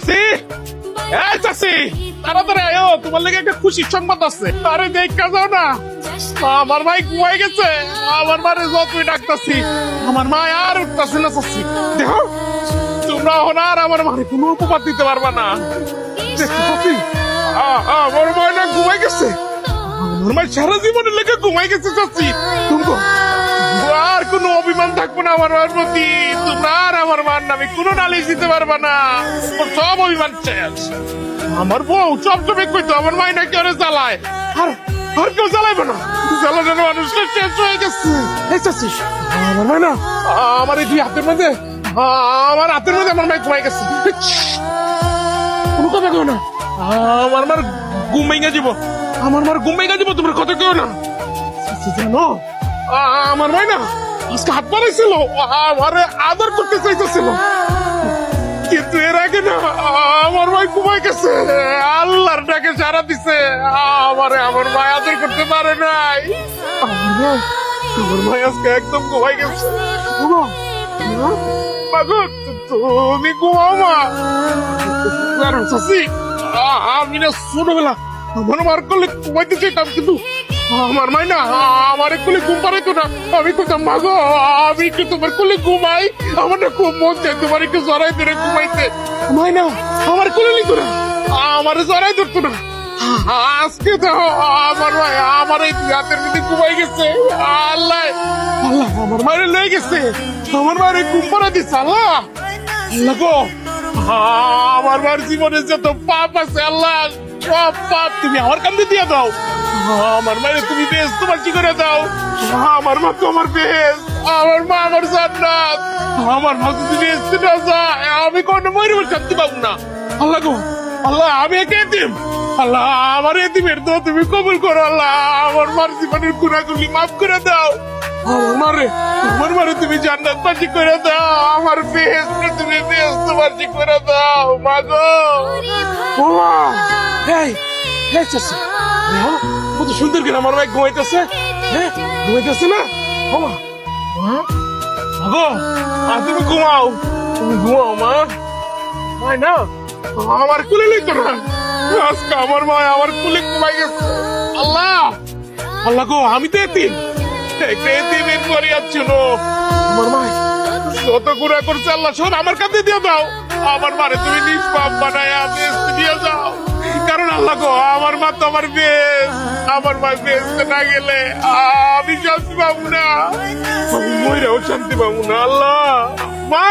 চাষি এই চাষি তাড়াতাড়ি আয়ো তোমার লেগে একটা খুশির সংবাদ আছে। আরে দেখা যাও না। আমার ভাই ঘুমাই গেছে। আমার মারে যতই ডাকতাছি আমার মা আর উঠতাছে না চাষি দেখো তোমরা আর আমার মারে কোনো উপকার দিতে পারবা না। আ, আমার না ঘুমাই গেছে। আমার মায় সারা জীবনের লেগে ঘুমাই গেছে চাষি তুমি আর কোনো অভিমান থাকব না আমার মার প্রতি। তোমরা আর আমার মার নামে কোনো নালিশ দিতে পারবা না। সব অভিমান শেষ। আমার বউ সব সময় কইতো আমার মাই নাকি অনেক জ্বালায়। আর আর কেউ জ্বালাইবে না। জ্বালানোর মানুষটা শেষ হয়ে গেছে। আমার মাই না আমার এই দুই হাতের মধ্যে আমার হাতের মধ্যে আমার মাই ঘুমাই গেছে। কোনো কথা কেউ না। আমার মার ঘুম ভেঙে যাব আমার মার ঘুম ভেঙে যাব তোমার কথা কেউ না। জানো আমার ভাই না আজকে হাত পাড়াইছিল আমার আদর করতে চাইতেছিল। কিন্তু এর আগে না, আমার ভাই ঘুমাই গেছে। আল্লাহর ডাকে সারা দিছে। আমারে আমার ভাই আদর করতে পারে নাই। আমার ভাই আজকে একদম ঘুমাই গেছে। তুমি ঘুমাও মা। আমি না ছোটবেলা, আমার মার করলে ঘুমাইতে চাইতাম কিন্তু আমার মাই না, আমার কোলে ঘুম পাড়াইতো না। আমি কোথাও মাগো আমি একটু তোমার কোলে ঘুমাই। আমার না খুব মন চাই তোমার একটু জড়াই ধরে ঘুমাইতে। মাই না, আমার কোলে নিত না, আমার জড়াই ধরতো না। আজকে তো আমার ভাই আমার এই হাতের মধ্যে ঘুমাই গেছে। আল্লাহ আল্লাহ, আমার মায়ের লয়ে গেছে। আমার মায়ের ঘুম পাড়া দিচ্ছে আল্লাহ। আল্লাহ গো, আমার মার জীবনে যত পাপ আছে, আল্লাহ, সব পাপ তুমি আমার কান্দে দিয়ে দাও। আমার মায়ের তুমি বেশ তোমার কি করে দাও? আমার মা তোমার বেশ। আমার মা আমার জান্নাত। আমার মা যদি বেসতে না যায় আমি কোনো ময়ূর শান্তি পাবো না। আল্লাহ গো আল্লাহ আমি একে এতিম। আল্লাহ আমার এতিমের তো তুমি কবুল করো আল্লাহ। আমার মার জীবনের গুণাগুলি মাফ করে দাও। আমার মারে আমার মারে তুমি জান্নাত বাজি করে দাও। আমার বেশ তুমি বেশ বাজি করে দাও মাগো ও মা এই চাচা দেখো, কত সুন্দর করে আমার ভাই ঘুমাইতেছে। হ্যাঁ? ঘুমাইতেছে না? ও মা মা আর তুমি ঘুমাও। তুমি ঘুমাও মা। মাই না। আমার কুলে লইতো না। আজকে আমার মা আমার কুলে ঘুমাই গেছে। আল্লাহ! আল্লাহ গো আমি তো এতিম। একটা এতিমের পরিবার ছিল। আমার মা যত গুণা করছে আল্লাহ সব আমার কাছে দিয়ে দাও। আমার মারে তুমি নিজ নিষ্পাপ বানায় আমি দিয়ে যাও। আল্লাহ গো আমার মা তো আমার বেশ আমার মা বেশ না গেলে আমি শান্তি পাবো না। ময়রাও শান্তি পাবো না আল্লাহ। মা!